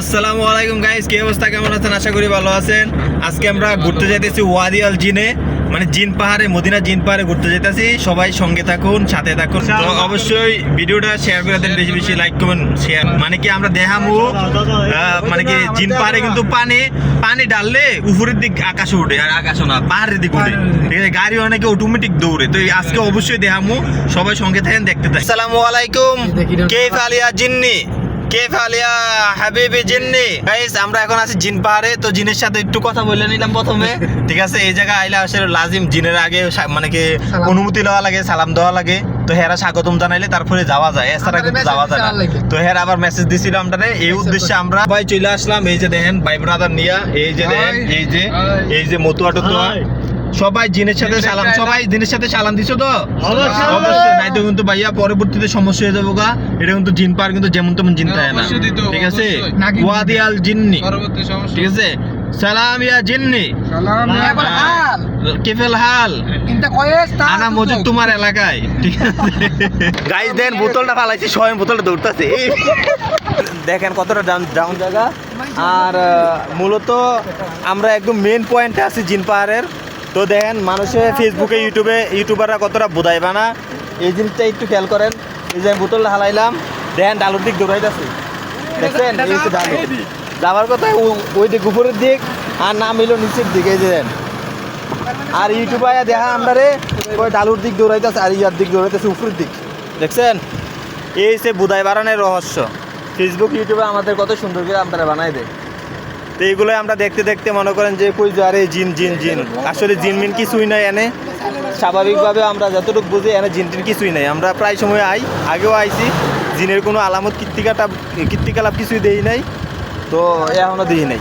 আসসালামু আলাইকুম গাইস কি অবস্থা? কেমন আছেন? আশা করি ভালো আছেন। আজকে আমরা ঘুরতে যাইতেছি ওয়াদি আল জিনে মানে জিন পাহাড়ে মদিনা জিন পাহাড়ে ঘুরতে যাইতেছি। সবাই সঙ্গে থাকুন সাথে থাকুন। তো অবশ্যই ভিডিওটা শেয়ার করে দেন বেশি বেশি লাইক করবেন শেয়ার মানে কি আমরা দেখামু মানে কি জিন পাহাড়ে কিন্তু পানি পানি ডাললে উপরের দিক আকাশে উঠে আর আকাশে না পাহাড়ের দিক উঠে। ঠিক আছে গাড়ি অনেকে অটোমেটিক দৌড়ে। তো আজকে অবশ্যই দেখামু সবাই সঙ্গে থাকেন দেখতে থাকেন। আসসালামু আলাইকুম। কে ফালিয়া জিন্নি? কে ফালিয়া হাবিবি জিন্নি। গাইস আমরা এখন আছি জিন পাহাড়ে তো জিনের সাথে একটু কথা বলে নিলাম প্রথমে। ঠিক আছে এই জায়গায় আইলে আসলে লাজিম জিনের আগে মানে কি অনুমতি লওয়া লাগে সালাম দেওয়া লাগে। তো হেরা স্বাগতম জানাইলে তারপরে যাওয়া যায় এছাড়া কিন্তু যাওয়া যায় না। তো হেরা আবার মেসেজ দিছিল আমরা এই উদ্দেশ্যে আমরা সবাই চলে আসলাম এই যে দেখেন ভাই ব্রাদার নিয়া এই যে দেখেন এই যে এই যে মতুয়া টতুয়া। সবাই জিনের সাথে সালাম সবাই জিনের সাথে সালাম দিছো তো? অবশ্যই। নাই তো কিন্তু ভাইয়া পরবর্তীতে সমস্যা হয়ে যাব গা। এটা কিন্তু জিন পার কিন্তু যেমন তেমন জিন থাকে না। ঠিক আছে? অবশ্যই। নাকি- ওয়াদি আল জিন্নি। ঠিক আছে? সালাম ইয়া জিন্নি। সালাম। হাল। কেফেল হাল। ইনটা কয়েস তা আনা মজুদ তোমার এলাকায়। ঠিক আছে? গাইস দেন বোতলটা ফালাইছি স্বয়ং বোতলটা দৌড়তাছে দেখেন কতটা ডাউন ডাউন জায়গা। আর মূলত আমরা একদম মেন পয়েন্টে আছি জিন পাহাড়ের। তো দেখেন মানুষে ফেসবুকে ইউটিউবে ইউটিউবাররা কতটা বোধাই বানা এই জিনিসটা একটু খেয়াল করেন। এই যে আমি বোতলটা হালাইলাম, দেখেন ডালুর দিক দৌড়াইতেছে। দেখছেন? এই হচ্ছে ডালু। যাওয়ার কথা ওই দিক উপরের দিক, আর নাম এলো নিচের দিক, এই যে দেন আর ইউটিউবে দেখা আমরা ওই ডালুর দিক দৌড়াইতেছে, আর ইয়ার দিক দৌড়াইতেছে, উপরের দিক। দেখছেন? এই সে বুদাই বাড়ানোর রহস্য ফেসবুক ইউটিউবে আমাদের কত সুন্দর করে আপনারা বানাই দেয়। তো এইগুলো আমরা দেখতে দেখতে মনে করেন যে, কই যে, আরে, জিন জিন জিন। আসলে জিন মিন কিছুই নাই এনে। স্বাভাবিকভাবে আমরা যতটুকু বুঝি, এনে জিন টিন কিছুই নাই। আমরা প্রায় সময় আই, আগেও আইছি। জিনের কোনো আলামত কীর্তিকাটা কৃত্তিকালাপ কিছুই দেই নাই। তো এখনও দিই নাই।